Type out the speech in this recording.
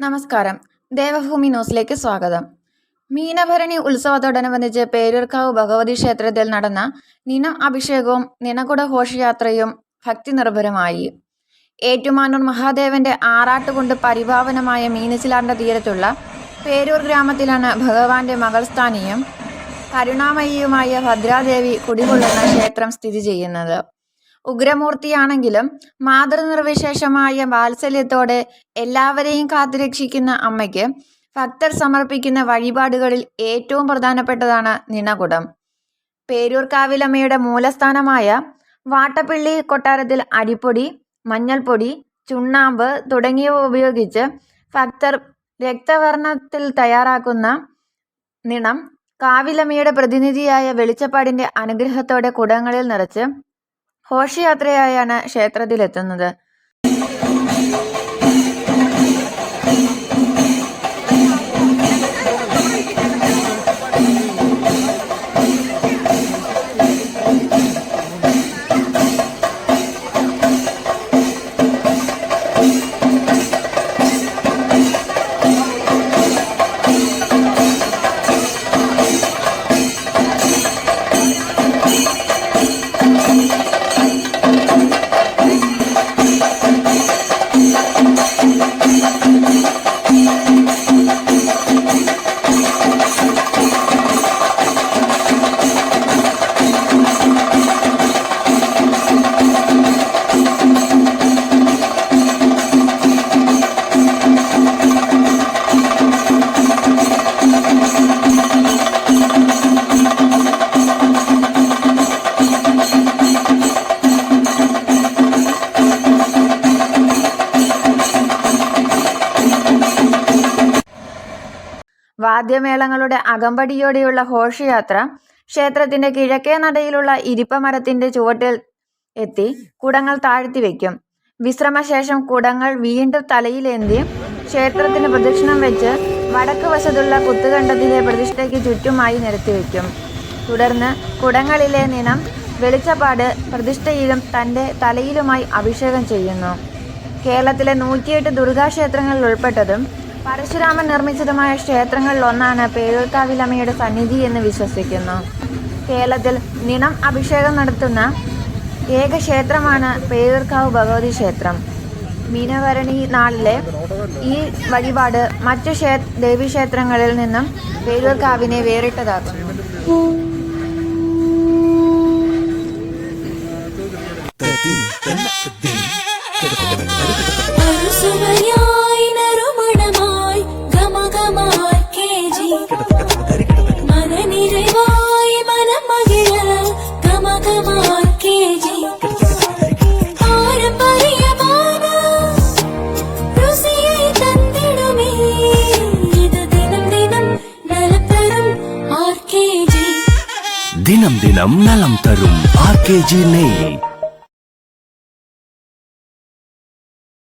നമസ്കാരം. ദേവഭൂമി ന്യൂസിലേക്ക് സ്വാഗതം. മീനഭരണി ഉത്സവത്തോടനുബന്ധിച്ച് പേരൂർക്കാവ് ഭഗവതി ക്ഷേത്രത്തിൽ നടന്ന നിന അഭിഷേകവും നിണകുട ഘോഷയാത്രയും ഭക്തി നിർഭരമായി ഏറ്റുമാനൂർ മഹാദേവന്റെ ആറാട്ടുകൊണ്ട് പരിഭാവനമായ മീനച്ചിലാറിന്റെ തീരത്തുള്ള പേരൂർ ഗ്രാമത്തിലാണ് ഭഗവാന്റെ മകൾ സ്ഥാനിയും കരുണാമയിയുമായ ഭദ്രാദേവി കുടികൊള്ളുന്ന ക്ഷേത്രം സ്ഥിതി ചെയ്യുന്നത്. ഉഗ്രമൂർത്തിയാണെങ്കിലും മാതൃനിർവിശേഷമായ വാത്സല്യത്തോടെ എല്ലാവരെയും കാത്തുരക്ഷിക്കുന്ന അമ്മയ്ക്ക് ഭക്തർ സമർപ്പിക്കുന്ന വഴിപാടുകളിൽ ഏറ്റവും പ്രധാനപ്പെട്ടതാണ് നിണകുടം. പേരൂർക്കാവിലമ്മയുടെ മൂലസ്ഥാനമായ വാട്ടപ്പള്ളി കൊട്ടാരത്തിൽ അരിപ്പൊടി മഞ്ഞൾപ്പൊടി ചുണ്ണാമ്പ് തുടങ്ങിയവ ഉപയോഗിച്ച് ഭക്തർ രക്തവർണത്തിൽ തയ്യാറാക്കുന്ന നിണം കാവിലമ്മയുടെ പ്രതിനിധിയായ വെളിച്ചപ്പാടിന്റെ അനുഗ്രഹത്തോടെ കുടങ്ങളിൽ നിറച്ച് ഘോഷയാത്രയായാണ് ക്ഷേത്രത്തിലെത്തുന്നത്. വാദ്യമേളങ്ങളുടെ അകമ്പടിയോടെയുള്ള ഘോഷയാത്ര ക്ഷേത്രത്തിന്റെ കിഴക്കേ നടയിലുള്ള ഇരിപ്പമരത്തിന്റെ ചുവട്ടിൽ എത്തി കുടങ്ങൾ താഴ്ത്തി വയ്ക്കും വിശ്രമശേഷം കുടങ്ങൾ വീണ്ടും തലയിലേന്തി ക്ഷേത്രത്തിന് പ്രദക്ഷിണം വെച്ച് വടക്ക് വശത്തുള്ള കുത്തുകണ്ടത്തിലെ പ്രതിഷ്ഠയ്ക്ക് ചുറ്റുമായി നിരത്തി വയ്ക്കും തുടർന്ന് കുടങ്ങളിലെ നിണം വെളിച്ചപ്പാട് പ്രതിഷ്ഠയിലും തന്റെ തലയിലുമായി അഭിഷേകം ചെയ്യുന്നു. കേരളത്തിലെ നൂറ്റിയെട്ട് ദുർഗാക്ഷേത്രങ്ങളിൽ ഉൾപ്പെട്ടതും പരശുരാമൻ നിർമ്മിച്ചതുമായ ക്ഷേത്രങ്ങളിൽ ഒന്നാണ് പേരൂർക്കാവിലമ്മയുടെ സന്നിധി എന്ന് വിശ്വസിക്കുന്നു. കേരളത്തിൽ നിണം അഭിഷേകം നടത്തുന്ന ഏക ക്ഷേത്രമാണ് പേരൂർക്കാവ് ഭഗവതി ക്ഷേത്രം. മീനവരണി നാളിലെ ഈ വഴിപാട് മറ്റു ക്ഷേ ദേവീക്ഷേത്രങ്ങളിൽ നിന്നും പേരൂർക്കാവിനെ വേറിട്ടതാക്കുന്നു. தினம் தினம் நலம் தரும் ஆர்கேஜி நெய்.